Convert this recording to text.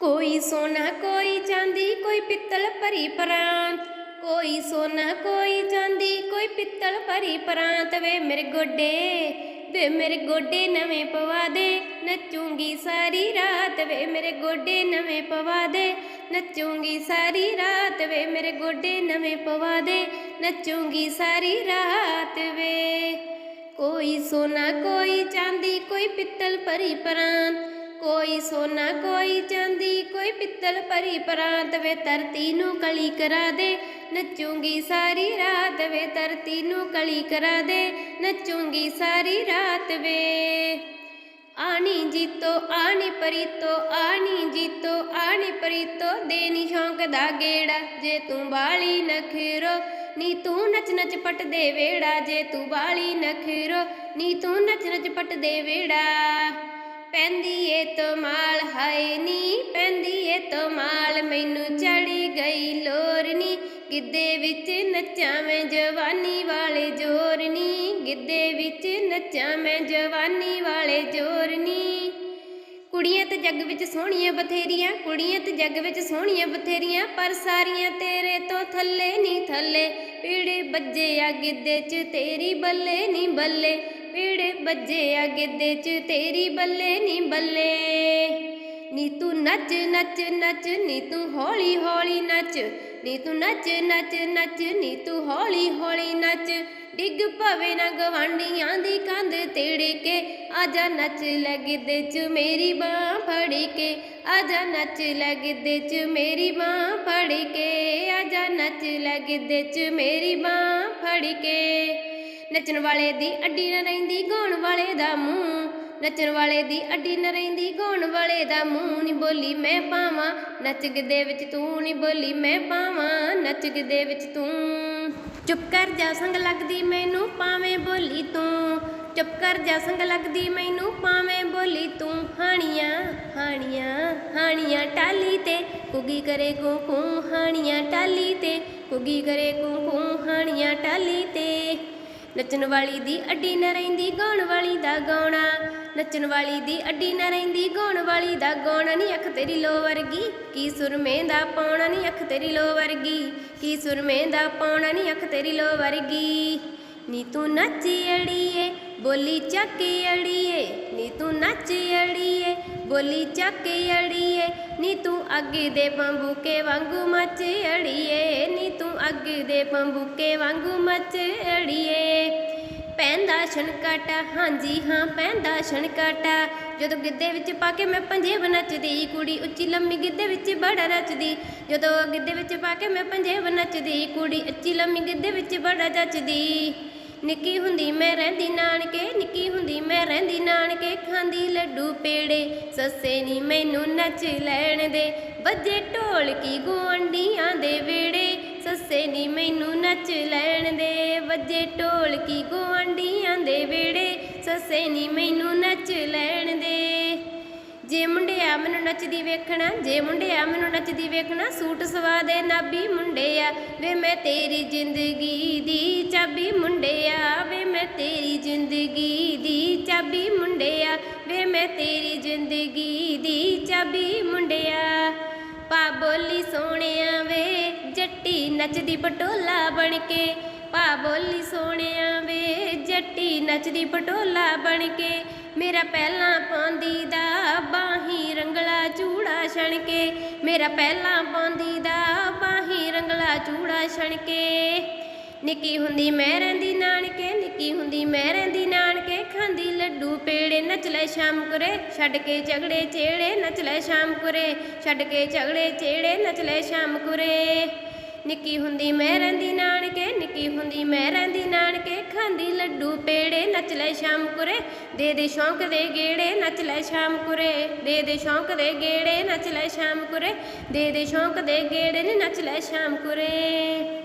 ਕੋਈ ਸੋਨਾ, ਕੋਈ ਚਾਂਦੀ, ਕੋਈ ਪਿੱਤਲ ਭਰੀ ਪਰਾਂਤ। ਕੋਈ ਸੋਨਾ, ਕੋਈ ਚਾਂਦੀ, ਕੋਈ ਪਿੱਤਲ ਭਰੀ ਪ੍ਰਾਂਤ। ਵੇ ਮੇਰੇ ਗੋਡੇ, ਵੇ ਮੇਰੇ ਗੋਡੇ ਨਵੇਂ ਪਵਾ ਦੇ। ਨੱਚੂਗੀ ਸਾਰੀ ਰਾਤ, ਵੇ ਮੇਰੇ ਗੋਡੇ ਨਵੇਂ ਪਵਾ ਦੇ। ਨੱਚੂਗੀ ਸਾਰੀ ਰਾਤ, ਵੇ ਮੇਰੇ ਗੋਡੇ ਨਵੇਂ ਪਵਾ ਦੇ। ਨੱਚੂਗੀ ਸਾਰੀ ਰਾਤ, ਵੇ ਕੋਈ ਸੋਨਾ, ਕੋਈ ਚਾਂਦੀ, ਕੋਈ ਪਿੱਤਲ ਭਰੀ ਪ੍ਰਾਂਤ। ਕੋਈ ਸੋਨਾ, ਕੋਈ ਚਾਂਦੀ, ਕੋਈ ਪਿੱਤਲ ਭਰੀ ਪ੍ਰਾਂਤ ਵੇ ਧਰਤੀ ਨੂੰ ਕਲੀ ਕਰਾ ਦੇ। ਨੱਚੂਗੀ ਸਾਰੀ ਰਾਤ ਵੇ ਧਰਤੀ ਨੂੰ ਕਲੀ ਕਰਾ ਦੇ। ਨੱਚੂਗੀ ਸਾਰੀ ਰਾਤ ਵੇ। ਆਣੀ ਜੀਤੋ, ਆਣੀ ਪਰੀਤੋ, ਆਣੀ ਜੀਤੋ, ਆਣੀ ਪਰੀਤੋ ਦੇਨੀ ਸ਼ੌਂਕ ਦਾ ਗੇੜਾ। ਜੇ ਤੂੰ ਬਾਲੀ ਨਖਰੋ, ਨੀ ਤੂੰ ਨੱਚ ਨੱਚ ਪਟ ਦੇ ਵੇੜਾ। ਜੇ ਤੂੰ ਬਾਲੀ ਨਖਰੋ, ਨੀ ਤੂੰ ਨੱਚ ਨੱਚ ਪਟ ਦੇ ਵੇੜਾ। ਪੈਂਦੀ ਏ ਤਮਾਲ ਹਾਏ ਨੀ ਪੈਂਦੀ ਏ ਤਮਾਲ ਮੈਨੂੰ ਚੜੀ ਗਈ ਲੋਰਨੀ ਗਿੱਦੇ ਵਿੱਚ ਨੱਚਾਂ ਮੈਂ ਜਵਾਨੀ ਵਾਲੇ ਜੋਰਨੀ ਗਿੱਦੇ ਵਿੱਚ ਨੱਚਾਂ ਮੈਂ ਜਵਾਨੀ ਵਾਲੇ ਜੋਰਨੀ ਕੁੜੀਆਂ ਤੇ ਜੱਗ ਵਿੱਚ ਸੋਹਣੀਆਂ ਬਥੇਰੀਆਂ, ਕੁੜੀਆਂ ਤੇ ਜੱਗ ਵਿੱਚ ਸੋਹਣੀਆਂ ਬਥੇਰੀਆਂ, ਪਰ ਸਾਰੀਆਂ ਤੇਰੇ ਤੋਂ ਥੱਲੇ ਨਹੀਂ ਥੱਲੇ। ਪੀੜੇ ਬੱਜੇ ਆ ਗਿੱਦੇ 'ਚ, ਤੇਰੀ ਬੱਲੇ ਨਹੀਂ ਬੱਲੇ। ਪੀੜੇ ਬੱਜੇ ਆ ਗਿੱਦੇ 'ਚ, ਤੇਰੀ ਬੱਲੇ ਨੀ ਬੱਲੇ। ਨੀ ਤੂੰ ਨੱਚ ਨੱਚ ਨੱਚ, ਨੀ ਤੂੰ ਹੌਲੀ ਹੌਲੀ ਨੱਚ। ਨੀ ਤੂੰ ਨੱਚ ਨੱਚ ਨੱਚ, ਨੀ ਤੂੰ ਹੌਲੀ ਹੌਲੀ ਨੱਚ। ਡਿੱਗ ਪਵੇ ਨਾ ਗਵਾਂਡੀਆਂ ਦੀ ਕੰਧ ਤੇੜੇ ਕੇ। ਆਜਾ ਨੱਚ ਲੈ ਗਿੱਦੇ 'ਚ ਮੇਰੀ ਬਾਹ ਫੜ ਕੇ। ਆਜਾ ਨੱਚ ਲੈ ਗਿੱਦੇ 'ਚ ਮੇਰੀ ਬਾਹ ਫੜ ਕੇ। ਆਜਾ ਨੱਚ ਲੈ ਗਿੱਦੇ 'ਚ ਮੇਰੀ ਬਾਹ ਫੜ ਕੇ। ਨੱਚਣ ਵਾਲੇ ਦੀ ਅੱਡੀ ਨਾ ਰਹਿੰਦੀ, ਗਾਉਣ ਵਾਲੇ ਦਾ ਮੂੰਹ। ਨੱਚਣ ਵਾਲੇ ਦੀ ਅੱਡੀ ਨਾ ਰਹਿੰਦੀ, ਗਾਉਣ ਵਾਲੇ ਦਾ ਮੂੰਹ। ਨਹੀਂ ਬੋਲੀ ਮੈਂ ਪਾਵਾਂ ਨੱਚ ਗਿੱਦੇ ਵਿੱਚ ਤੂੰ ਨਹੀਂ ਬੋਲੀ ਮੈਂ ਪਾਵਾਂ ਨੱਚ ਗਿੱਦੇ ਵਿੱਚ ਤੂੰ। ਚੁੱਪ ਕਰ ਜਾ ਸੰਗ ਲੱਗਦੀ ਮੈਨੂੰ ਪਾਵੇਂ ਬੋਲੀ ਤੂੰ। ਚੁੱਪ ਕਰ ਜਾ ਸੰਗ ਲੱਗਦੀ ਮੈਨੂੰ ਪਾਵੇਂ ਬੋਲੀ ਤੂੰ। ਹਾਣੀਆਂ ਹਾਣੀਆਂ ਹਾਣੀਆਂ ਟਾਲੀ ਤੇ ਕੁਗੀ ਕਰੇ ਕੂ ਕੂ ਹਾਣੀਆਂ ਟਾਲੀ ਤੇ ਕੁਗੀ ਕਰੇ ਕੂ ਕੂ ਹਾਣੀਆਂ ਟਾਲੀ ਤੇ। ਨੱਚਣ ਵਾਲੀ ਦੀ ਅੱਡੀ ਨਾ ਰਹਿੰਦੀ, ਗਾਉਣ ਵਾਲੀ ਦਾ ਗਾਉਣਾ। ਨੱਚਣ ਵਾਲੀ ਦੀ ਅੱਡੀ ਨਾ ਰਹਿੰਦੀ, ਗਾਉਣ ਵਾਲੀ ਦਾ ਗਾਉਣਾ। ਨਹੀਂ ਅੱਖ ਤੇਰੀ ਲੋ ਵਰਗੀ, ਕੀ ਸੁਰਮੇ ਦਾ ਪਾਉਣਾ? ਨਹੀਂ ਅੱਖ ਤੇਰੀ ਲੋ ਵਰਗੀ, ਕੀ ਸੁਰਮੇ ਦਾ ਪਾਉਣਾ? ਨਹੀਂ ਅੱਖ ਤੇਰੀ ਲੋ ਵਰਗੀ। ਨੀ ਤੂੰ ਨੱਚੀ ਅੜੀਏ, ਬੋਲੀ ਚੱਕ ਅੜੀਏ। ਨੀ ਤੂੰ ਨੱਚੀ ਅੜੀਏ, ਬੋਲੀ ਚੱਕ ਅੜੀਏ। ਨੀ ਤੂੰ ਅੱਗੇ ਦੇ ਬੰਬੂਕੇ ਵਾਂਗੂ ਮੱਚ ਅੜੀਏ। ਨੀ ਤੂੰ ਅੱਗੇ ਦੇ ਬੰਬੂਕੇ ਵਾਂਗੂ ਮੱਚ ਅੜੀਏ। ਛਣਕਾਟਾ, ਹਾਂਜੀ ਹਾਂ, ਪੈਂਦਾ ਛਣਕਾਟਾ। ਜਦੋਂ ਗਿੱਧੇ ਵਿੱਚ ਪਾ ਕੇ ਮੈਂ ਪੰਜੇਬ ਨੱਚਦੀ, ਕੁੜੀ ਉੱਚੀ ਲੰਮੀ ਗਿੱਧੇ ਵਿੱਚ ਬੜਾ ਨੱਚਦੀ ਜਦੋਂ ਗਿੱਧੇ ਵਿੱਚ ਪਾ ਕੇ ਮੈਂ ਪੰਜੇਬ ਨੱਚਦੀ, ਕੁੜੀ ਉੱਚੀ ਲੰਮੀ ਗਿੱਧੇ ਵਿੱਚ ਬੜਾ ਜੱਚਦੀ। ਨਿੱਕੀ ਹੁੰਦੀ ਮੈਂ ਰਹਿੰਦੀ ਨਾਨਕੇ, ਨਿੱਕੀ ਹੁੰਦੀ ਮੈਂ ਰਹਿੰਦੀ ਨਾਨਕੇ। ਖਾਂਦੀ ਲੱਡੂ ਪੇੜੇ, ਸੱਸੇ ਨੀ ਮੈਨੂੰ ਨੱਚ ਲੈਣ ਦੇ। ਵੱਜੇ ਢੋਲਕੀ ਗੁਆਂਢੀਆਂ ਦੇ ਸੱਸੇ ਨੀ ਮੈਨੂੰ ਨੱਚ ਲੈਣ ਦੇ। ਵੱਜੇ ਢੋਲਕੀ ਗੁਆਂਢੀਆਂ ਦੇ ਵੇੜੇ ਸੱਸੇ ਨੀ ਮੈਨੂੰ ਨੱਚ ਲੈਣ ਦੇ। ਜੇ ਮੁੰਡਿਆ ਮੈਨੂੰ ਨੱਚਦੀ ਵੇਖਣਾ, ਜੇ ਮੁੰਡਿਆ ਮੈਨੂੰ ਨੱਚਦੀ ਵੇਖਣਾ, ਸੂਟ ਸਵਾ ਦੇ ਨਾਬੀ ਮੁੰਡਿਆ। ਵੇ ਮੈਂ ਤੇਰੀ ਜ਼ਿੰਦਗੀ ਦੀ ਚਾਬੀ ਮੁੰਡਿਆ, ਵੇ ਮੈਂ ਤੇਰੀ ਜ਼ਿੰਦਗੀ ਦੀ ਚਾਬੀ ਮੁੰਡਿਆ। ਵੇ ਮੈਂ ਤੇਰੀ ਜ਼ਿੰਦਗੀ ਦੀ ਚਾਬੀ ਮੁੰਡਿਆ। ਪਾ ਬੋਲੀ ਸੋਹਣਿਆ ਵੇ, ਜੱਟੀ ਨੱਚਦੀ ਪਟੋਲਾ ਬਣ ਕੇ। ਪਾ ਬੋਲੀ ਸੋਹਣਿਆ ਵੇ, ਜੱਟੀ ਨੱਚਦੀ ਪਟੋਲਾ ਬਣ ਕੇ। ਮੇਰਾ ਪਹਿਲਾਂ ਪਾਉਂਦੀ ਦਾ ਬਾਹੀ ਰੰਗਲਾ ਚੂੜਾ ਛਣ ਕੇ। ਮੇਰਾ ਪਹਿਲਾਂ ਪਾਉਂਦੀ ਦਾ ਬਾਹੀ ਰੰਗਲਾ ਚੂੜਾ ਛਣ ਕੇ। ਨਿੱਕੀ ਹੁੰਦੀ ਮੈਂ ਰਹਿੰਦੀ ਨਾਨਕੇ, ਨਿੱਕੀ ਹੁੰਦੀ ਮੈਂ ਰਹਿੰਦੀ ਨਾਨਕੇ। ਖਾਂਦੀ ਲੱਡੂ ਪੇੜੇ ਨੱਚ ਲੈ ਸ਼ਾਮ ਕੁਰੇ, ਛੱਡ ਕੇ ਝਗੜੇ ਚੇੜੇ ਨੱਚ ਲੈ ਸ਼ਾਮ ਕੁਰੇ, ਛੱਡ ਕੇ ਝਗੜੇ ਚੇੜੇ ਨੱਚ ਲੈ ਸ਼ਾਮ ਕੁਰੇ। ਨਿੱਕੀ ਹੁੰਦੀ ਮੈਂ ਰਹਿੰਦੀ ਨਾਨਕੇ, ਨਿੱਕੀ ਹੁੰਦੀ ਮੈਂ ਰਹਿੰਦੀ ਨਾਨਕੇ, ਖਾਂਦੀ ਲੱਡੂ ਪੇੜੇ ਨੱਚ ਲੈ ਸ਼ਾਮ ਕੁਰੇ, ਦੇ ਦੇ ਸ਼ੌਂਕ ਦੇ ਗੇੜੇ ਨੱਚ ਲੈ ਸ਼ਾਮ ਕੁਰੇ, ਦੇ ਦੇ ਸ਼ੌਂਕ ਦੇ ਗੇੜੇ ਨੱਚ ਲੈ ਸ਼ਾਮ ਕੁਰੇ, ਦੇ ਦੇ ਸ਼ੌਂਕ ਦੇ ਗੇੜੇ ਨੀ ਨੱਚ ਲੈ ਸ਼ਾਮ ਕੁਰੇ।